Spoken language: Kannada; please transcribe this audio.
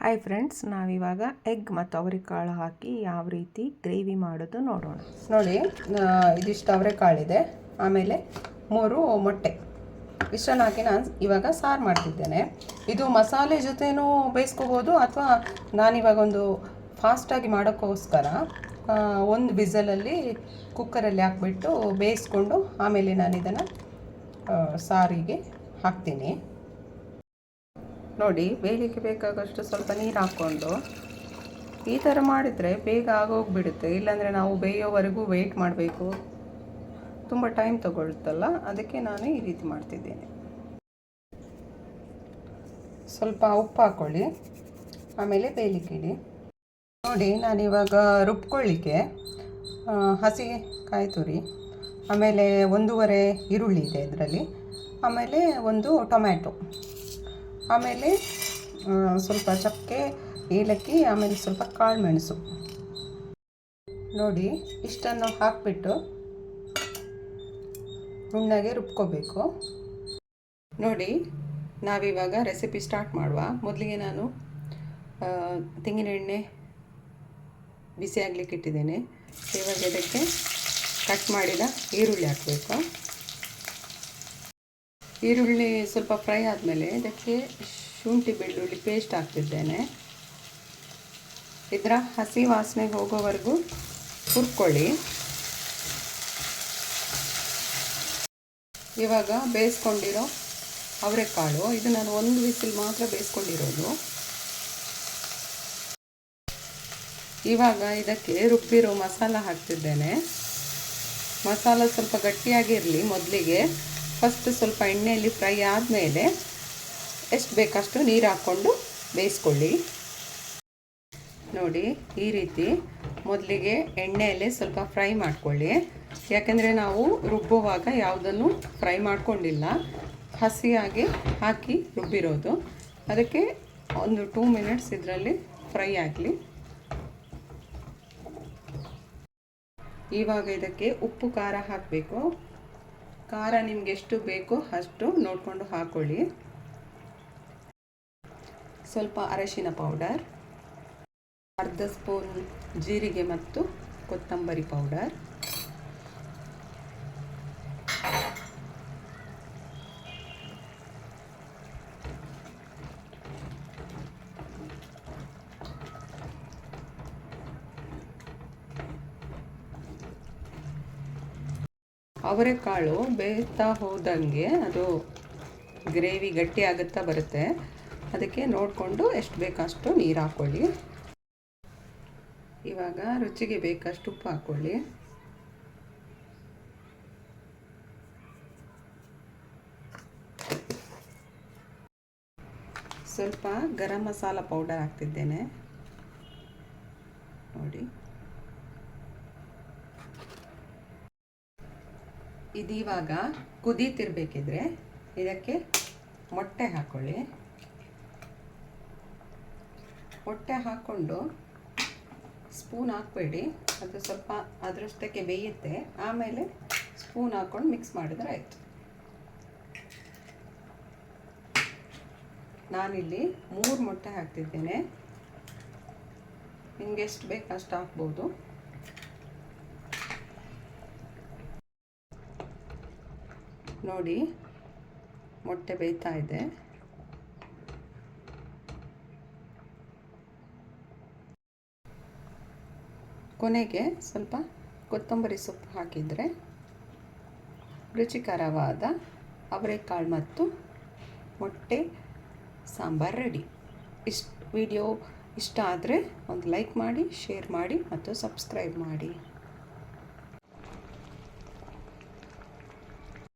ಹಾಯ್ ಫ್ರೆಂಡ್ಸ್ ನಾವಿವಾಗ ಎಗ್ ಮತ್ತು ಅವರೆಕಾಳು ಹಾಕಿ ಯಾವ ರೀತಿ ಗ್ರೇವಿ ಮಾಡೋದು ನೋಡೋಣ. ನೋಡಿ ಇದಿಷ್ಟು ಅವರೆಕಾಳಿದೆ. ಆಮೇಲೆ ಮೂರು ಮೊಟ್ಟೆ. ಇಷ್ಟನ್ನು ಹಾಕಿ ನಾನು ಇವಾಗ ಸಾರು ಮಾಡ್ತಿದ್ದೇನೆ. ಇದು ಮಸಾಲೆ ಜೊತೆನೂ ಬೇಯಿಸ್ಕೋಬೋದು ಅಥವಾ ನಾನಿವಾಗ ಒಂದು ಫಾಸ್ಟಾಗಿ ಮಾಡೋಕ್ಕೋಸ್ಕರ ಒಂದು ಬಿಸಲಲ್ಲಿ ಕುಕ್ಕರಲ್ಲಿ ಹಾಕ್ಬಿಟ್ಟು ಬೇಯಿಸ್ಕೊಂಡು ಆಮೇಲೆ ನಾನು ಇದನ್ನು ಸಾರಿಗೆ ಹಾಕ್ತೀನಿ. ನೋಡಿ ಬೇಯಲಿಕ್ಕೆ ಬೇಕಾಗಷ್ಟು ಸ್ವಲ್ಪ ನೀರು ಹಾಕ್ಕೊಂಡು ಈ ಥರ ಮಾಡಿದರೆ ಬೇಗ ಆಗೋಗ್ಬಿಡುತ್ತೆ. ಇಲ್ಲಾಂದರೆ ನಾವು ಬೇಯೋವರೆಗೂ ವೆಯ್ಟ್ ಮಾಡಬೇಕು. ತುಂಬ ಟೈಮ್ ತಗೊಳ್ತಲ್ಲ, ಅದಕ್ಕೆ ನಾನು ಈ ರೀತಿ ಮಾಡ್ತಿದ್ದೇನೆ. ಸ್ವಲ್ಪ ಉಪ್ಪು ಹಾಕ್ಕೊಳ್ಳಿ ಆಮೇಲೆ ಬೇಯಲಿಕ್ಕಿಡಿ ನೋಡಿ ನಾನಿವಾಗ ರುಬ್ಕೊಳ್ಳಿಕ್ಕೆ ಹಸಿ ಕಾಯಿ ತುರಿ, ಆಮೇಲೆ ಒಂದೂವರೆ ಈರುಳ್ಳಿ ಇದೆ ಇದರಲ್ಲಿ, ಆಮೇಲೆ ಒಂದು ಟೊಮ್ಯಾಟೊ. ಆಮೇಲೆ ಸ್ವಲ್ಪ ಚಕ್ಕೆ, ಏಲಕ್ಕಿ, ಆಮೇಲೆ ಸ್ವಲ್ಪ ಕಾಳು ಮೆಣಸು ನೋಡಿ, ಇಷ್ಟನ್ನು ಹಾಕಿಬಿಟ್ಟು ನುಣ್ಣಗೆ ರುಬ್ಕೋಬೇಕು. ನೋಡಿ, ನಾವಿವಾಗ ರೆಸಿಪಿ ಸ್ಟಾರ್ಟ್ ಮಾಡುವ. ಮೊದಲಿಗೆ ನಾನು ತೆಂಗಿನ ಎಣ್ಣೆ ಬಿಸಿ ಆಗಲಿಕ್ಕೆ ಇಟ್ಟಿದ್ದೇನೆ. ಇವಾಗ ಇದಕ್ಕೆ ಕಟ್ ಮಾಡಿದ ಈರುಳ್ಳಿ ಹಾಕಬೇಕು. ಈರುಳ್ಳಿ ಸ್ವಲ್ಪ ಫ್ರೈ ಆದಮೇಲೆ ಇದಕ್ಕೆ ಶುಂಠಿ, ಬೆಳ್ಳುಳ್ಳಿ ಪೇಸ್ಟ್ ಹಾಕ್ತಿದ್ದೇನೆ. ಇದರ ಹಸಿ ವಾಸನೆ ಹೋಗೋವರೆಗೂ ಹುರ್ಕೊಳ್ಳಿ. ಇವಾಗ ಬೇಯಿಸ್ಕೊಂಡಿರೋ ಅವರೆಕಾಳು, ಇದು ನಾನು ಒಂದು ವಿಸಿಲ್ ಮಾತ್ರ ಬೇಯಿಸ್ಕೊಂಡಿರೋದು. ಇವಾಗ ಇದಕ್ಕೆ ರುಬ್ಬಿರೋ ಮಸಾಲ ಹಾಕ್ತಿದ್ದೇನೆ. ಮಸಾಲ ಸ್ವಲ್ಪ ಗಟ್ಟಿಯಾಗಿರಲಿ ಮೊದಲಿಗೆ. ಫಸ್ಟ್ ಸ್ವಲ್ಪ ಎಣ್ಣೆಯಲ್ಲಿ ಫ್ರೈ ಆದಮೇಲೆ ಎಷ್ಟು ಬೇಕಷ್ಟು ನೀರು ಹಾಕ್ಕೊಂಡು ಬೇಯಿಸ್ಕೊಳ್ಳಿ. ನೋಡಿ, ಈ ರೀತಿ ಮೊದಲಿಗೆ ಎಣ್ಣೆಯಲ್ಲಿ ಸ್ವಲ್ಪ ಫ್ರೈ ಮಾಡಿಕೊಳ್ಳಿ. ಯಾಕೆಂದರೆ ನಾವು ರುಬ್ಬುವಾಗ ಯಾವುದನ್ನು ಫ್ರೈ ಮಾಡಿಕೊಂಡಿಲ್ಲ. ಹಸಿಯಾಗಿ ಹಾಕಿ ರುಬ್ಬಿರೋದು. ಅದಕ್ಕೆ ಒಂದು ಟೂ ಮಿನಿಟ್ಸ್ ಇದರಲ್ಲಿ ಫ್ರೈ ಆಗಲಿ. ಇವಾಗ ಇದಕ್ಕೆ ಉಪ್ಪು ಖಾರ ಹಾಕಬೇಕು. ಖಾರ ನಿಮ್ಗೆ ಎಷ್ಟು ಬೇಕೋ ಅಷ್ಟು ನೋಡಿಕೊಂಡು ಹಾಕೊಳ್ಳಿ. ಸ್ವಲ್ಪ ಅರಶಿನ ಪೌಡರ್ ಅರ್ಧ ಸ್ಪೂನ್ ಜೀರಿಗೆ ಮತ್ತು ಕೊತ್ತಂಬರಿ ಪೌಡರ್ ಅವರೆಕಾಳು ಬೇಯ್ತಾ ಹೋದಂಗೆ ಅದು ಗ್ರೇವಿ ಗಟ್ಟಿ ಆಗುತ್ತಾ ಬರುತ್ತೆ. ಅದಕ್ಕೆ ನೋಡಿಕೊಂಡು ಎಷ್ಟು ಬೇಕಷ್ಟು ನೀರು ಹಾಕ್ಕೊಳ್ಳಿ ಇವಾಗ ರುಚಿಗೆ ಬೇಕಷ್ಟು ಉಪ್ಪು ಹಾಕ್ಕೊಳ್ಳಿ ಸ್ವಲ್ಪ ಗರಂ ಮಸಾಲ ಪೌಡರ್ ಹಾಕ್ತಿದ್ದೇನೆ. ನೋಡಿ. ಇದೀವಾಗ ಕುದೀತಿರ್ಬೇಕಿದ್ರೆ ಇದಕ್ಕೆ ಮೊಟ್ಟೆ ಹಾಕ್ಕೊಳ್ಳಿ ಮೊಟ್ಟೆ ಹಾಕ್ಕೊಂಡು ಸ್ಪೂನ್ ಹಾಕ್ಬೇಡಿ. ಅದು ಸ್ವಲ್ಪ ಅದರಷ್ಟಕ್ಕೆ ಬೇಯುತ್ತೆ. ಆಮೇಲೆ ಸ್ಪೂನ್ ಹಾಕ್ಕೊಂಡು ಮಿಕ್ಸ್ ಮಾಡಿದ್ರೆ ಆಯಿತು. ನಾನಿಲ್ಲಿ ಮೂರು ಮೊಟ್ಟೆ ಹಾಕ್ತಿದ್ದೇನೆ. ನಿಮ್ಗೆ ಎಷ್ಟು ಬೇಕು ಅಷ್ಟು ಹಾಕ್ಬೋದು. ನೋಡಿ, ಮೊಟ್ಟೆ ಬೇಯ್ತಾ ಇದೆ. ಕೊನೆಗೆ ಸ್ವಲ್ಪ ಕೊತ್ತಂಬರಿ ಸೊಪ್ಪು ಹಾಕಿದರೆ ರುಚಿಕರವಾದ ಅವರೆಕಾಳು ಮತ್ತು ಮೊಟ್ಟೆ ಸಾಂಬಾರು ರೆಡಿ. ಇಷ್ಟು, ವಿಡಿಯೋ ಇಷ್ಟ ಆದರೆ ಒಂದು ಲೈಕ್ ಮಾಡಿ, ಶೇರ್ ಮಾಡಿ ಮತ್ತು ಸಬ್ಸ್ಕ್ರೈಬ್ ಮಾಡಿ.